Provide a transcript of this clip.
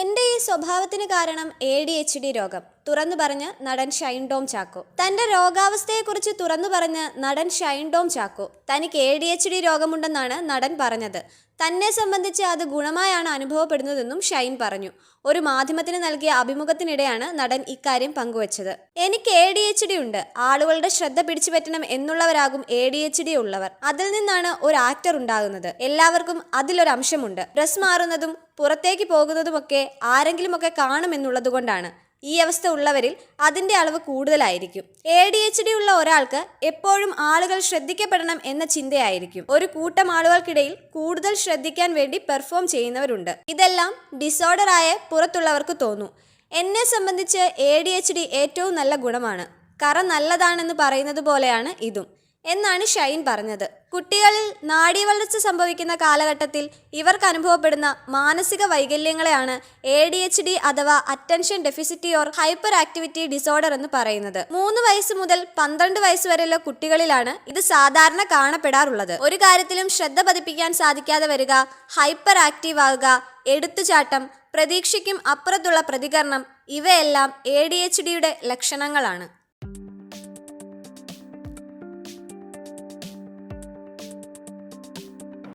എന്റെ ഈ സ്വഭാവത്തിന് കാരണം എ ഡി എച്ച് ഡി രോഗം. തുറന്നു പറഞ്ഞ് നടൻ ഷൈൻ ടോം ചാക്കോ. തന്റെ രോഗാവസ്ഥയെക്കുറിച്ച് തുറന്നു പറഞ്ഞ് നടൻ ഷൈൻ ടോം ചാക്കോ. തനിക്ക് എ ഡി എച്ച് ഡി രോഗമുണ്ടെന്നാണ് നടൻ പറഞ്ഞത്. തന്നെ സംബന്ധിച്ച് അത് ഗുണമായാണ് അനുഭവപ്പെടുന്നതെന്നും ഷൈൻ പറഞ്ഞു. ഒരു മാധ്യമത്തിന് നൽകിയ അഭിമുഖത്തിനിടെയാണ് നടൻ ഇക്കാര്യം പങ്കുവച്ചത്. എനിക്ക് എ ഡി എച്ച് ഡി ഉണ്ട്. ആളുകളുടെ ശ്രദ്ധ പിടിച്ചു പറ്റണം എന്നുള്ളവരാകും എ ഡി എച്ച് ഡി ഉള്ളവർ. അതിൽ നിന്നാണ് ഒരു ആക്ടർ ഉണ്ടാകുന്നത്. എല്ലാവർക്കും അതിലൊരു അംശമുണ്ട് ഡ്രസ് മാറുന്നതും പുറത്തേക്ക് പോകുന്നതുമൊക്കെ ആരെങ്കിലുമൊക്കെ കാണുമെന്നുള്ളതുകൊണ്ടാണ്. ഈ അവസ്ഥ ഉള്ളവരിൽ അതിന്റെ അളവ് കൂടുതലായിരിക്കും. എ ഡി എച്ച് ഡി ഉള്ള ഒരാൾക്ക് എപ്പോഴും ആളുകൾ ശ്രദ്ധിക്കപ്പെടണം എന്ന ചിന്തയായിരിക്കും. ഒരു കൂട്ടം ആളുകൾക്കിടയിൽ കൂടുതൽ ശ്രദ്ധിക്കാൻ വേണ്ടി പെർഫോം ചെയ്യുന്നവരുണ്ട്. ഇതെല്ലാം ഡിസോർഡറായ പുറത്തുള്ളവർക്ക് തോന്നും. എന്നെ സംബന്ധിച്ച് എ ഡി എച്ച് ഡി ഏറ്റവും നല്ല ഗുണമാണ്. കറ നല്ലതാണെന്ന് പറയുന്നത് പോലെയാണ് ഇതും. എന്നാണ് ഷൈൻ പറഞ്ഞത്. കുട്ടികളിൽ നാഡീവളർച്ച സംഭവിക്കുന്ന കാലഘട്ടത്തിൽ ഇവർക്ക് അനുഭവപ്പെടുന്ന മാനസിക വൈകല്യങ്ങളെയാണ് എ ഡി എച്ച് ഡി അഥവാ attention deficit or hyperactivity disorder എന്ന് പറയുന്നത്. മൂന്ന് വയസ്സ് മുതൽ പന്ത്രണ്ട് വയസ്സ് വരെയുള്ള കുട്ടികളിലാണ് ഇത് സാധാരണ കാണപ്പെടാറുള്ളത്. ഒരു കാര്യത്തിലും ശ്രദ്ധ പതിപ്പിക്കാൻ സാധിക്കാതെ വരിക ഹൈപ്പർ ആക്റ്റീവ് ആകുക എടുത്തുചാട്ടം പ്രതീക്ഷയ്ക്കും അപ്പുറത്തുള്ള പ്രതികരണം ഇവയെല്ലാം എ ഡി എച്ച് ഡിയുടെ ലക്ഷണങ്ങളാണ്.